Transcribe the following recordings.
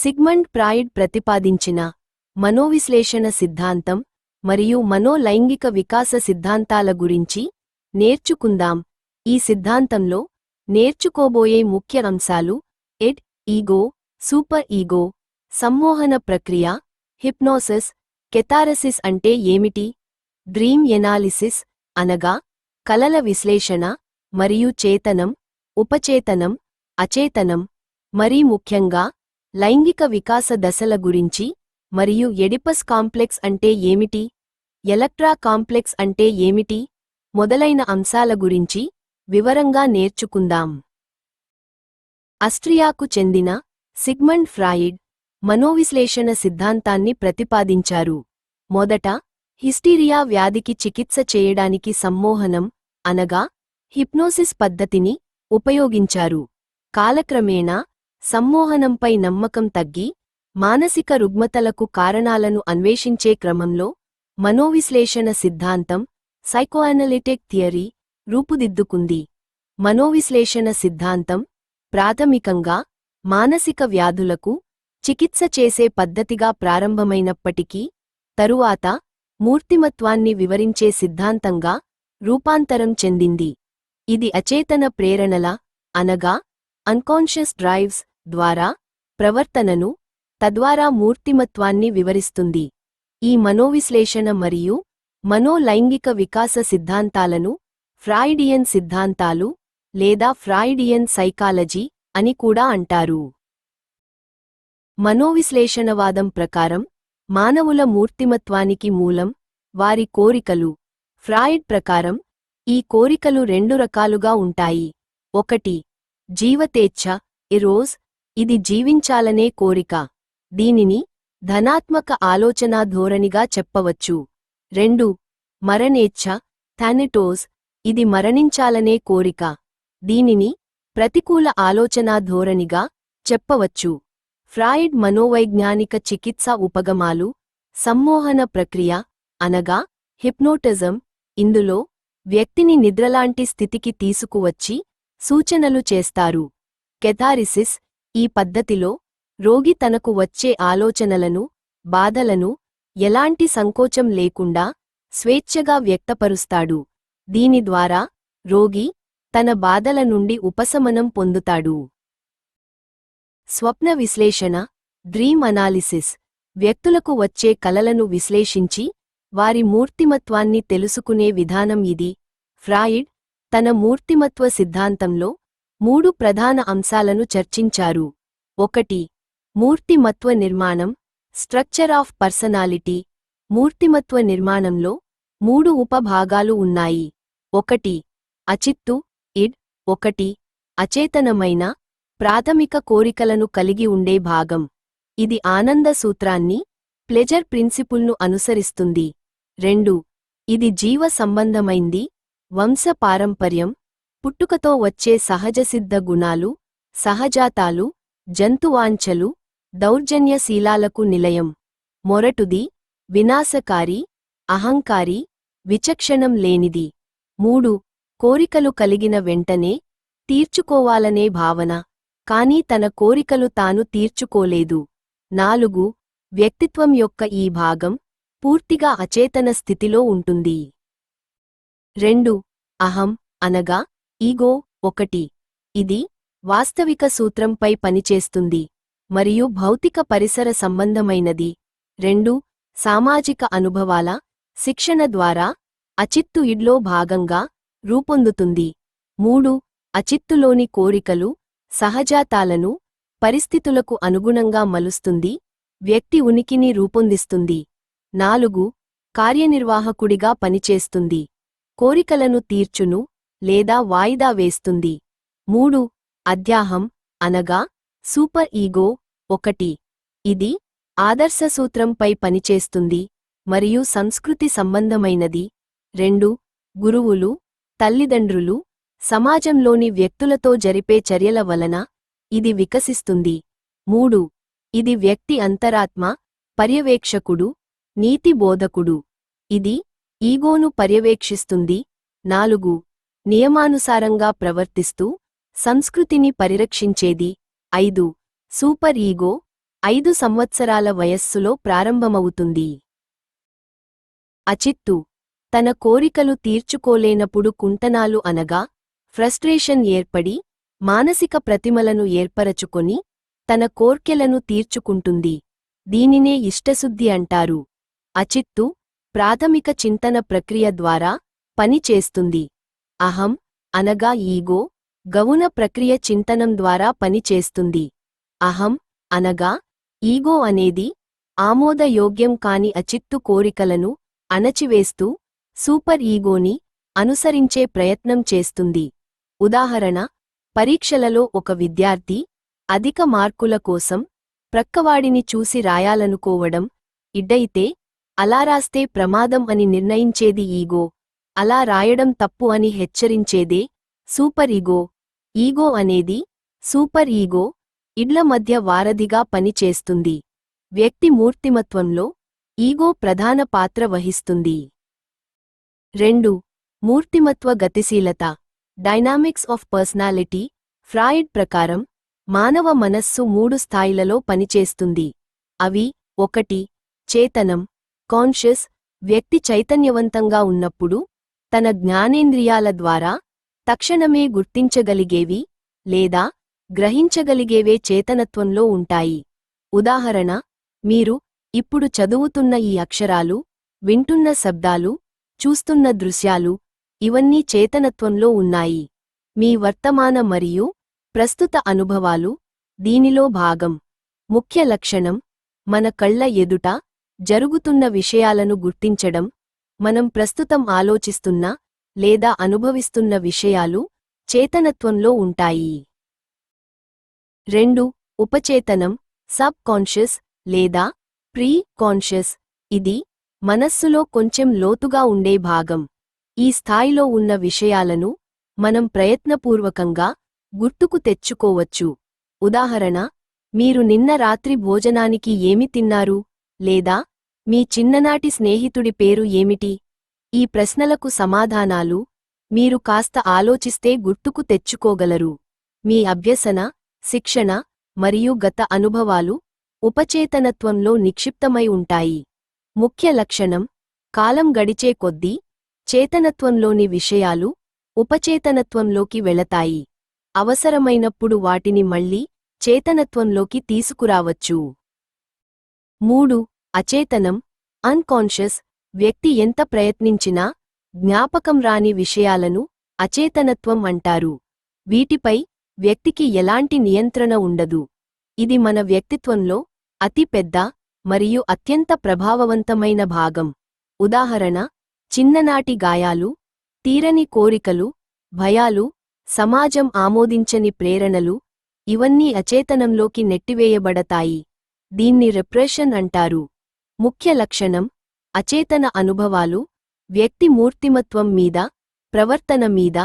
Sigmund pride ప్రతిపాదించిన మనోవిశ్లేషణ సిద్ధాంతం మరియు మనోలైంగిక వికాస సిద్ధాంతాల గురించి నేర్చుకుందాం. ఈ సిద్ధాంతంలో నేర్చుకోబోయే ముఖ్య అంశాలు ఎడ్ ఈగో సూపర్ ఈగో సమ్మోహన ప్రక్రియ హిప్నోసిస్ కెతారసిస్ అంటే ఏమిటి డ్రీమ్ ఎనాలిసిస్ అనగా కలల విశ్లేషణ మరియు చేతనం ఉపచేతనం అచేతనం మరీ ముఖ్యంగా లైంగిక వికాస దశల గురించి మరియు ఎడిపస్ కాంప్లెక్స్ అంటే ఏమిటి? ఎలక్ట్రా కాంప్లెక్స్ అంటే ఏమిటి? మొదలైన అంశాల గురించి వివరంగా నేర్చుకుందాం. అస్ట్రియాకు చెందిన సిగ్మండ్ ఫ్రాయిడ్ మనోవిశ్లేషణ సిద్ధాంతాన్ని ప్రతిపాదించారు. మొదట హిస్టీరియా వ్యాధికి చికిత్స చేయడానికి సమ్మోహనం అనగా హిప్నోసిస్ పద్ధతిని ఉపయోగించారు. కాలక్రమేణా సమ్మోహనంపై నమ్మకం తగ్గి మానసిక రుగ్మతలకు కారణాలను అన్వేషించే క్రమంలో మనోవిశ్లేషణ సిద్ధాంతం సైకోఅనలిటిక్ థియరీ రూపుదిద్దుకుంది. మనోవిశ్లేషణ సిద్ధాంతం ప్రాథమికంగా మానసిక వ్యాధులకు చికిత్స చేసే పద్ధతిగా ప్రారంభమైనప్పటికీ తరువాత మూర్తిమత్వాన్ని వివరించే సిద్ధాంతంగా రూపాంతరం చెందింది. ఇది అచేతన ప్రేరణల అనగా అన్కాన్షియస్ డ్రైవ్స్ ద్వారా ప్రవర్తనను తద్వారా మూర్తిమత్వాన్ని వివరిస్తుంది. ఈ మనోవిశ్లేషణ మరియు మనోలైంగిక వికాస సిద్ధాంతాలను ఫ్రాయిడియన్ సిద్ధాంతాలు లేదా ఫ్రాయిడియన్ సైకాలజీ అని కూడా అంటారు. మనోవిశ్లేషణవాదం ప్రకారం మానవుల మూర్తిమత్వానికి మూలం వారి కోరికలు. ఫ్రాయిడ్ ప్రకారం ఈ కోరికలు రెండు రకాలుగా ఉంటాయి. ఒకటి జీవతేచ్ఛ ఎరోజ్ ఇది జీవించాలనే కోరిక. దీనిని ధనాత్మక ఆలోచనా ధోరణిగా చెప్పవచ్చు. రెండు మరణేచ్ఛ థానిటోస్ ఇది మరణించాలనే కోరిక. దీనిని ప్రతికూల ఆలోచనా ధోరణిగా చెప్పవచ్చు. ఫ్రాయిడ్ మనోవైజ్ఞానిక చికిత్స ఉపగమాలు సమ్మోహన ప్రక్రియ అనగా హిప్నోటిజం ఇందులో వ్యక్తిని నిద్రలాంటి స్థితికి తీసుకువచ్చి సూచనలు చేస్తారు. కెథారిసిస్ ఈ పద్ధతిలో రోగి తనకు వచ్చే ఆలోచనలను బాధలను ఎలాంటి సంకోచం లేకుండా స్వేచ్ఛగా వ్యక్తపరుస్తాడు. దీని ద్వారా రోగి తన బాధల నుండి ఉపశమనం పొందుతాడు. స్వప్న విశ్లేషణ డ్రీమ్ అనాలిసిస్. వ్యక్తులకు వచ్చే కలలను విశ్లేషించి వారి మూర్తిమత్వాన్ని తెలుసుకునే విధానం ఇది. ఫ్రాయిడ్ తన మూర్తిమత్వ సిద్ధాంతంలో మూడు ప్రధాన అంశాలను చర్చించారు. ఒకటి మూర్తిమత్వ నిర్మాణం స్ట్రక్చర్ ఆఫ్ పర్సనాలిటీ. మూర్తిమత్వ నిర్మాణంలో మూడు ఉపభాగాలు ఉన్నాయి. ఒకటి అచిత్తు ఇడ్. ఒకటి అచేతనమైన ప్రాథమిక కోరికలను కలిగి ఉండే భాగం. ఇది ఆనంద సూత్రాన్ని ప్లెజర్ ప్రిన్సిపుల్ను అనుసరిస్తుంది. రెండు ఇది జీవ సంబంధమైంది వంశ పారంపర్యం. పుట్టుకతో వచ్చే సహజసిద్ధ గుణాలు సహజాతాలు జంతువాంఛలు దౌర్జన్యశీలాలకు నిలయం. మొరటుది వినాశకారి అహంకారి విచక్షణం లేనిది. మూడు కోరికలు కలిగిన వెంటనే తీర్చుకోవాలనే భావన. కాని తన కోరికలు తాను తీర్చుకోలేదు. నాలుగు వ్యక్తిత్వం యొక్క ఈ భాగం పూర్తిగా అచేతన స్థితిలో ఉంటుంది. రెండు అహం అనగా ఈగో ఒకటి. ఇది వాస్తవిక సూత్రంపై పనిచేస్తుంది మరియు భౌతిక పరిసర సంబంధమైనది. రెండు సామాజిక అనుభవాల శిక్షణ ద్వారా అచిత్తు ఇడ్లో భాగంగా రూపొందుతుంది. మూడు అచిత్తులోని కోరికలు సహజాతాలను పరిస్థితులకు అనుగుణంగా మలుస్తుంది వ్యక్తి ఉనికిని రూపొందిస్తుంది. నాలుగు కార్యనిర్వాహకుడిగా పనిచేస్తుంది. కోరికలను తీర్చును లేదా వాయిదా వేస్తుంది. మూడు అధ్యాహం అనగా సూపర్ ఈగో ఒకటి. ఇది ఆదర్శ సూత్రంపై పనిచేస్తుంది మరియు సంస్కృతి సంబంధమైనది. రెండు గురువులు తల్లిదండ్రులు సమాజంలోని వ్యక్తులతో జరిపే చర్యల వలన ఇది వికసిస్తుంది. మూడు ఇది వ్యక్తి అంతరాత్మ పర్యవేక్షకుడు నీతి బోధకుడు. ఇది ఈగోను పర్యవేక్షిస్తుంది. నాలుగు నియమానుసారంగా ప్రవర్తిస్తూ సంస్కృతిని పరిరక్షించేది. ఐదు. సూపర్ ఈగో ఐదు సంవత్సరాల వయస్సులో ప్రారంభమవుతుంది. అచిత్తు తన కోరికలు తీర్చుకోలేనప్పుడు కుంటనాలు అనగా ఫ్రస్ట్రేషన్ ఏర్పడి మానసిక ప్రతిమలను ఏర్పరచుకొని తన కోర్కెలను తీర్చుకుంటుంది. దీనినే ఇష్టశుద్ధి అంటారు. అచిత్తు ప్రాథమిక చింతన ప్రక్రియ ద్వారా పని చేస్తుంది అహం అనగా ఈగో గౌణ ప్రక్రియ చింతనం ద్వారా పనిచేస్తుంది. అహం అనగా ఈగో అనేది ఆమోదయోగ్యం కాని అచిత్తు కోరికలను అణచివేస్తూ సూపర్ ఈగోని అనుసరించే ప్రయత్నం చేస్తుంది. ఉదాహరణ పరీక్షలలో ఒక విద్యార్థి అధిక మార్కుల కోసం ప్రక్కవాడిని చూసి రాయాలనుకోవడం ఇడ్డయితే అలా రాస్తే ప్రమాదం అని నిర్ణయించేది ఈగో. అలా రాయడం తప్పు అని హెచ్చరించేదే సూపర్ ఈగో. ఈగో అనేది సూపర్ ఈగో ఇడ్ల మధ్య వారధిగా పనిచేస్తుంది. వ్యక్తి మూర్తిమత్వంలో ఈగో ప్రధాన పాత్ర వహిస్తుంది. రెండు. మూర్తిమత్వ గతిశీలత. డైనామిక్స్ ఆఫ్ పర్సనాలిటీ ఫ్రాయిడ్ ప్రకారం మానవ మనస్సు మూడు స్థాయిలలో పనిచేస్తుంది. అవి ఒకటి చేతనం కాన్షియస్ వ్యక్తి చైతన్యవంతంగా ఉన్నప్పుడు తన జ్ఞానేంద్రియాల ద్వారా తక్షణమే గుర్తించగలిగేవి లేదా గ్రహించగలిగేవే చేతనత్వంలో ఉంటాయి. ఉదాహరణ మీరు ఇప్పుడు చదువుతున్న ఈ అక్షరాలు వింటున్న శబ్దాలు చూస్తున్న దృశ్యాలు ఇవన్నీ చేతనత్వంలో ఉన్నాయి. మీ వర్తమాన మరియు ప్రస్తుత అనుభవాలు దీనిలో భాగం. ముఖ్య లక్షణం మన కళ్ళ ఎదుట జరుగుతున్న విషయాలను గుర్తించడం మనం ప్రస్తుతం ఆలోచిస్తున్న లేదా అనుభవిస్తున్న విషయాలు చేతనత్వంలో ఉంటాయి. రెండు ఉపచేతనం సబ్ కాన్షియస్ లేదా ప్రీ కాన్షియస్ ఇది మనస్సులో కొంచెం లోతుగా ఉండే భాగం. ఈ స్థాయిలో ఉన్న విషయాలను మనం ప్రయత్నపూర్వకంగా గుర్తుకు తెచ్చుకోవచ్చు. ఉదాహరణ మీరు నిన్న రాత్రి భోజనానికి ఏమి తిన్నారు లేదా మీ చిన్ననాటి స్నేహితుడి పేరు ఏమిటి? ఈ ప్రశ్నలకు సమాధానాలు మీరు కాస్త ఆలోచిస్తే గుర్తుకు తెచ్చుకోగలరు. మీ అభ్యసన శిక్షణ మరియు గత అనుభవాలు ఉపచేతనత్వంలో నిక్షిప్తమై ఉంటాయి. ముఖ్య లక్షణం కాలం గడిచే కొద్దీ చేతనత్వంలోని విషయాలు ఉపచేతనత్వంలోకి వెళతాయి. అవసరమైనప్పుడు వాటిని మళ్ళీ చేతనత్వంలోకి తీసుకురావచ్చు. మూడు అచేతనం అన్కాన్షియస్ వ్యక్తి ఎంత ప్రయత్నించినా జ్ఞాపకం రాని విషయాలను అచేతనత్వం అంటారు. వీటిపై వ్యక్తికి ఎలాంటి నియంత్రణ ఉండదు. ఇది మన వ్యక్తిత్వంలో అతి పెద్ద మరియు అత్యంత ప్రభావవంతమైన భాగం. ఉదాహరణ చిన్ననాటి గాయాలు తీరని కోరికలు భయాలు సమాజం ఆమోదించని ప్రేరణలు ఇవన్నీ అచేతనంలోకి నెట్టివేయబడతాయి. దీన్ని రిప్రెషన్ అంటారు. ముఖ్య లక్షణం అచేతన అనుభవాలు వ్యక్తి మూర్తిమత్వం మీద ప్రవర్తన మీద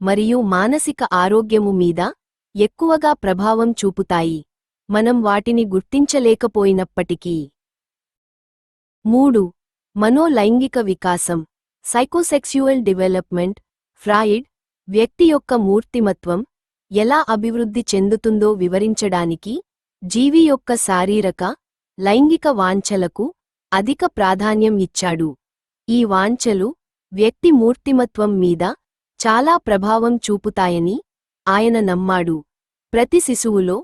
మరియు మానసిక ఆరోగ్యము మీద ఎక్కువగా ప్రభావం చూపుతాయి. మనం వాటిని గుర్తించలేకపోయినప్పటికీ. మూడు మనోలైంగిక వికాసం సైకోసెక్స్యువల్ డెవలప్మెంట్ ఫ్రాయిడ్ వ్యక్తి యొక్క మూర్తిమత్వం ఎలా అభివృద్ధి చెందుతుందో వివరించడానికి జీవి యొక్క శారీరక లైంగిక వాంఛలకు అధిక ప్రాధాన్యం ఇచ్చాడు. ఈ వాంఛలు వ్యక్తి మూర్తిమత్వం మీద చాలా ప్రభావం చూపుతాయని ఆయన నమ్మాడు. ప్రతి శిశువులో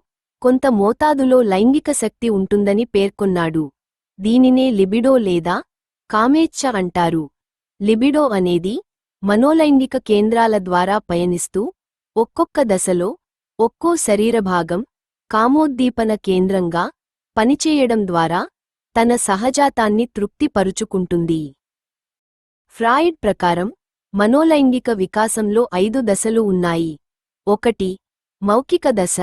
కొంత మోతాదులో లైంగిక శక్తి ఉంటుందని పేర్కొన్నాడు. దీనినే లిబిడో లేదా కామేచ్ఛ అంటారు. లిబిడో అనేది మనోలైంగిక కేంద్రాల ద్వారా పయనిస్తూ ఒక్కొక్క దశలో ఒక్కో శరీరభాగం కామోద్దీపన కేంద్రంగా పనిచేయడం ద్వారా తన సహజాతాన్ని తృప్తిపరుచుకుంటుంది. ఫ్రాయిడ్ ప్రకారం మనోలైంగిక వికాసంలో ఐదు దశలు ఉన్నాయి. ఒకటి మౌఖిక దశ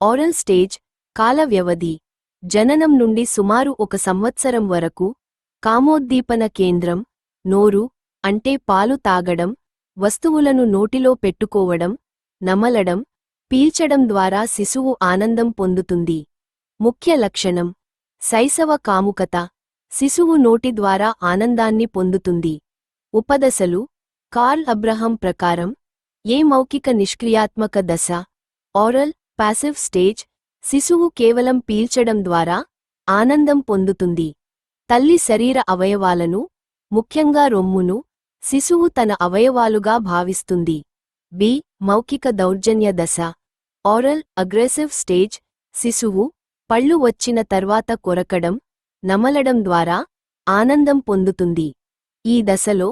ఆరల్ స్టేజ్ కాల వ్యవధి జననం నుండి సుమారు ఒక సంవత్సరం వరకు కామోద్దీపన కేంద్రం నోరు అంటే పాలు తాగడం వస్తువులను నోటిలో పెట్టుకోవడం నమలడం పీల్చడం ద్వారా శిశువు ఆనందం పొందుతుంది. ముఖ్య లక్షణం శైశవ కాముకత శిశువు నోటి ద్వారా ఆనందాన్ని పొందుతుంది. ఉపదశలు కార్ల్ అబ్రహం ప్రకారం ఏ మౌఖిక నిష్క్రియాత్మక దశ ఆరల్ పాసివ్ స్టేజ్ శిశువు కేవలం పీల్చడం ద్వారా ఆనందం పొందుతుంది. తల్లి శరీర అవయవాలను ముఖ్యంగా రొమ్మును శిశువు తన అవయవాలుగా భావిస్తుంది. బి. మౌఖిక దౌర్జన్య దశ ఆరల్ అగ్రెసివ్ స్టేజ్ శిశువు పళ్ళు వచ్చిన తర్వాత కొరకడం నమలడం ద్వారా ఆనందం పొందుతుంది. ఈ దశలో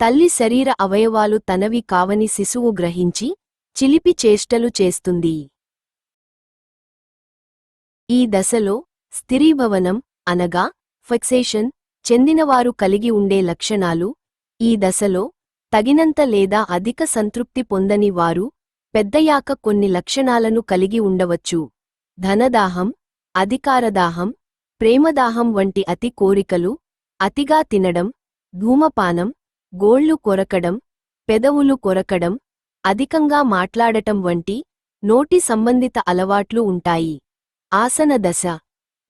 తల్లి శరీర అవయవాలు తనవి కావని శిశువు గ్రహించి చిలిపి చేష్టలు చేస్తుంది. ఈ దశలో స్థిరీభవనం అనగా ఫిక్సేషన్ చెందినవారు కలిగి ఉండే లక్షణాలు ఈ దశలో తగినంత లేదా అధిక సంతృప్తి పొందని వారు పెద్దయాక కొన్ని లక్షణాలను కలిగి ఉండవచ్చు. ధనదాహం అధికారదాహం ప్రేమదాహం వంటి అతి కోరికలు అతిగా తినడం ధూమపానం గోళ్ళు కొరకడం పెదవులు కొరకడం అధికంగా మాట్లాడటం వంటి నోటి సంబంధిత అలవాట్లు ఉంటాయి. ఆసన దశ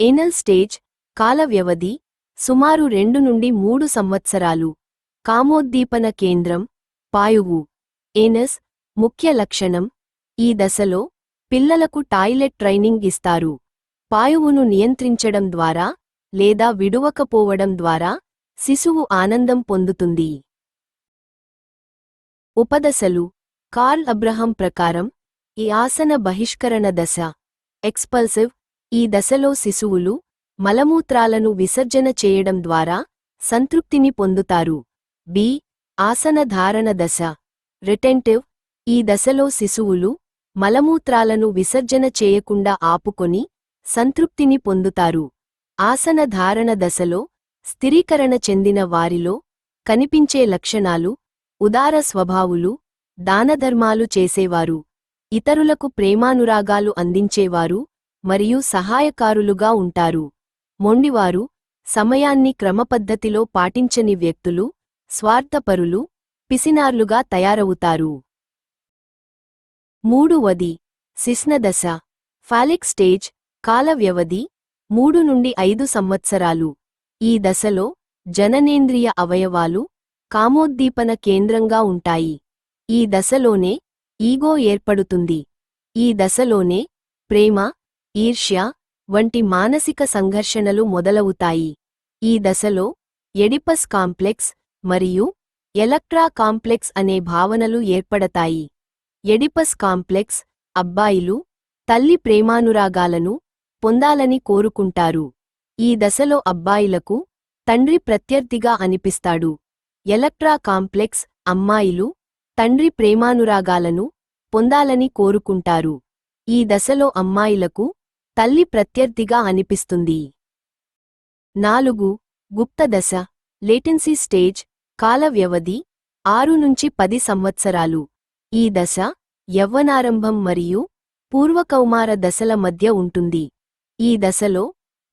ఏనల్ స్టేజ్ కాల వ్యవధి సుమారు రెండు నుండి మూడు సంవత్సరాలు. కామోద్దీపన కేంద్రం పాయువు. ఏనస్ ముఖ్య లక్షణం ఈ దశలో పిల్లలకు టాయిలెట్ ట్రైనింగ్ ఇస్తారు. పాయువును నియంత్రించడం ద్వారా లేదా విడువకపోవడం ద్వారా శిశువు ఆనందం పొందుతుంది. ఉపదశలు. కార్ల్ అబ్రహం ప్రకారం ఈ ఆసన బహిష్కరణ దశ. ఎక్స్పల్సివ్. ఈ దశలో శిశువులు మలమూత్రాలను విసర్జన చేయడం ద్వారా సంతృప్తిని పొందుతారు. బి. ఆసన ధారణ దశ. రిటెంటివ్. ఈ దశలో శిశువులు మలమూత్రాలను విసర్జన చేయకుండా ఆపుకొని సంతృప్తిని పొందుతారు. ఆసన ధారణ దశలో స్థిరీకరణ చెందిన వారిలో కనిపించే లక్షణాలు ఉదార స్వభావులు దానధర్మాలు చేసేవారు ఇతరులకు ప్రేమానురాగాలు అందించేవారు మరియు సహాయకారులుగా ఉంటారు. మొండివారు సమయాన్ని క్రమపద్ధతిలో పాటించని వ్యక్తులు స్వార్థపరులు పిసినార్లుగా తయారవుతారు. మూడువది శిష్ణదశ ఫాలిక్ స్టేజ్ కాల వ్యవధి మూడు నుండి ఐదు సంవత్సరాలు. ఈ దశలో జననేంద్రియ అవయవాలు కామోద్దీపన కేంద్రంగా ఉంటాయి. ఈ దశలోనే ఈగో ఏర్పడుతుంది. ఈ దశలోనే ప్రేమ ఈర్ష్య వంటి మానసిక సంఘర్షణలు మొదలవుతాయి. ఈ దశలో ఎడిపస్ కాంప్లెక్స్ మరియు ఎలక్ట్రా కాంప్లెక్స్ అనే భావనలు ఏర్పడతాయి. ఎడిపస్ కాంప్లెక్స్ అబ్బాయిలు తల్లి ప్రేమానురాగాలను పొందాలని కోరుకుంటారు. ఈ దశలో అబ్బాయిలకు తండ్రి ప్రత్యర్థిగా అనిపిస్తాడు. ఎలక్ట్రా కాంప్లెక్స్ అమ్మాయిలు తండ్రి ప్రేమానురాగాలను పొందాలని కోరుకుంటారు. ఈ దశలో అమ్మాయిలకు తల్లి ప్రత్యర్థిగా అనిపిస్తుంది. నాలుగు గుప్త దశ లేటెన్సీ స్టేజ్ కాల వ్యవధి ఆరు నుంచి పది సంవత్సరాలు. ఈ దశ యవ్వనారంభం మరియు పూర్వకౌమార దశల మధ్య ఉంటుంది. ఈ దశలో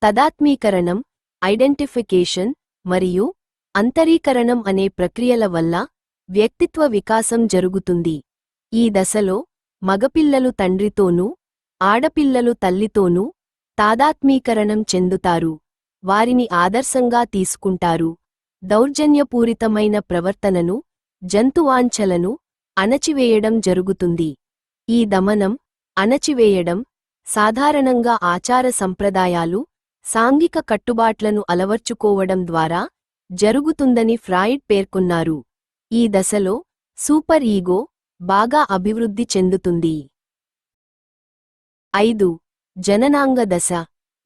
తదాత్మీకరణం ఐడెంటిఫికేషన్ మరియు అంతరీకరణం అనే ప్రక్రియల వల్ల వ్యక్తిత్వ వికాసం జరుగుతుంది. ఈ దశలో మగపిల్లలు తండ్రితోనూ ఆడపిల్లలు తల్లితోనూ తాదాత్మీకరణం చెందుతారు. వారిని ఆదర్శంగా తీసుకుంటారు. దౌర్జన్యపూరితమైన ప్రవర్తనను జంతువాంఛలను అణచివేయడం జరుగుతుంది. ఈ దమనం అణచివేయడం సాధారణంగా ఆచార సంప్రదాయాలు సాంఘిక కట్టుబాట్లను అలవర్చుకోవడం ద్వారా జరుగుతుందని ఫ్రాయిడ్ పేర్కొన్నారు. ఈ దశలో సూపర్ ఈగో బాగా అభివృద్ధి చెందుతుంది. ఐదు. జననాంగ దశ.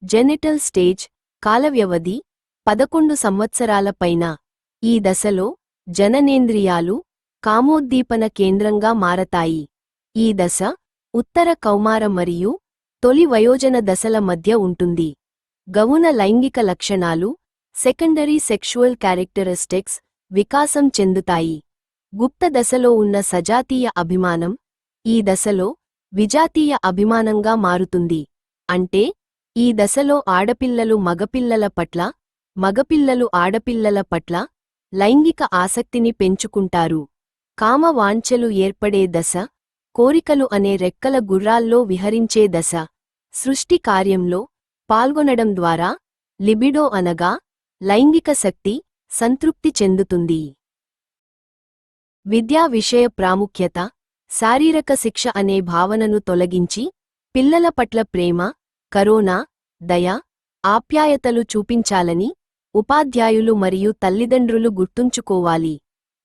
జెనిటల్ స్టేజ్ కాలవ్యవధి పదకొండు సంవత్సరాల పైన. ఈ దశలో జననేంద్రియాలు కామోద్దీపన కేంద్రంగా మారతాయి. ఈ దశ ఉత్తర కౌమార మరియు తొలి వయోజన దశల మధ్య ఉంటుంది. గౌన లైంగిక లక్షణాలు సెకండరీ సెక్షువల్ క్యారెక్టరిస్టిక్స్ వికాసం చెందుతాయి. గుప్త దశలో ఉన్న సజాతీయ అభిమానం ఈ దశలో విజాతీయ అభిమానంగా మారుతుంది. అంటే ఈ దశలో ఆడపిల్లలు మగపిల్లల పట్ల మగపిల్లలు ఆడపిల్లల పట్ల లైంగిక ఆసక్తిని పెంచుకుంటారు. కామ వాంఛలు ఏర్పడే దశ కోరికలు అనే రెక్కల గుర్రాల్లో విహరించే దశ. సృష్టి కార్యంలో పాల్గొనడం ద్వారా లిబిడో అనగా లైంగిక శక్తి సంతృప్తి చెందుతుంది. విద్యా విషయ ప్రాముఖ్యత శారీరక శిక్ష అనే భావనను తొలగించి పిల్లల పట్ల ప్రేమ కరోనా దయ ఆప్యాయతలు చూపించాలని ఉపాధ్యాయులు మరియు తల్లిదండ్రులు గుర్తుంచుకోవాలి.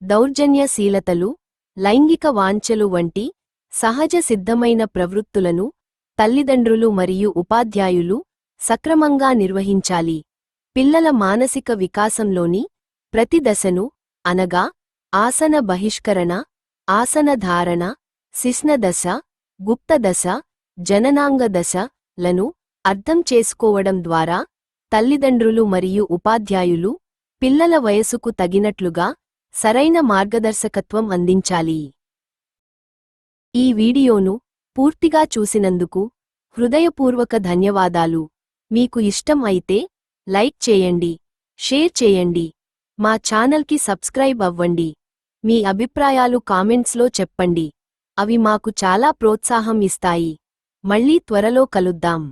దౌర్జన్యశీలతలు లైంగిక వాంఛలు వంటి సహజ సిద్ధమైన ప్రవృత్తులను తల్లిదండ్రులు మరియు ఉపాధ్యాయులు సక్రమంగా నిర్వహించాలి. పిల్లల మానసిక వికాసంలోని ప్రతి దశను అనగా ఆసన బహిష్కరణ ఆసన ధారణ శిష్ణదశ గుప్త దశ జననాంగ దశ లను అర్థం చేసుకోవడం ద్వారా తల్లిదండ్రులు మరియు ఉపాధ్యాయులు పిల్లల వయసుకు తగినట్లుగా సరైన మార్గదర్శకత్వం అందించాలి. ఈ వీడియోను పూర్తిగా చూసినందుకు హృదయపూర్వక ధన్యవాదాలు. మీకు ఇష్టం అయితే లైక్ చేయండి షేర్ చేయండి. మా ఛానల్కి సబ్స్క్రైబ్ అవ్వండి. మీ అభిప్రాయాలు కామెంట్స్లో చెప్పండి. అవి మాకు చాలా ప్రోత్సాహం ఇస్తాయి. మళ్ళీ త్వరలో కలుద్దాం.